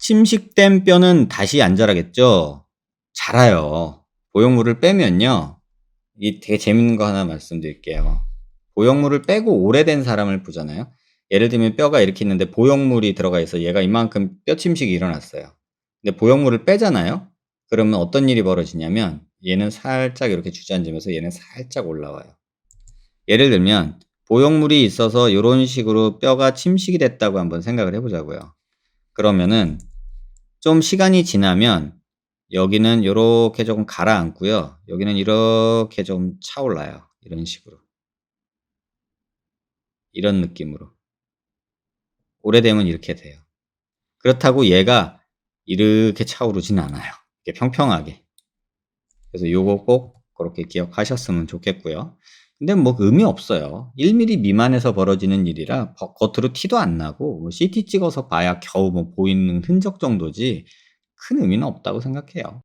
침식된 뼈는 다시 안 자라겠죠? 자라요. 보형물을 빼면요. 이 되게 재밌는 거 하나 말씀드릴게요. 보형물을 빼고 오래된 사람을 보잖아요. 예를 들면 뼈가 이렇게 있는데 보형물이 들어가 있어 얘가 이만큼 뼈 침식이 일어났어요. 근데 보형물을 빼잖아요. 그러면 어떤 일이 벌어지냐면 얘는 살짝 이렇게 주저앉으면서 얘는 살짝 올라와요. 예를 들면 보형물이 있어서 이런 식으로 뼈가 침식이 됐다고 한번 생각을 해보자고요. 그러면은 좀 시간이 지나면 여기는 이렇게 조금 가라앉고요. 여기는 이렇게 좀 차올라요. 이런 식으로. 이런 느낌으로. 오래되면 이렇게 돼요. 그렇다고 얘가 이렇게 차오르진 않아요. 이렇게 평평하게. 그래서 요거 꼭 그렇게 기억하셨으면 좋겠고요. 근데 뭐 의미 없어요. 1mm 미만에서 벌어지는 일이라 버- 겉으로 티도 안 나고 뭐 CT 찍어서 봐야 겨우 뭐 보이는 흔적 정도지 큰 의미는 없다고 생각해요.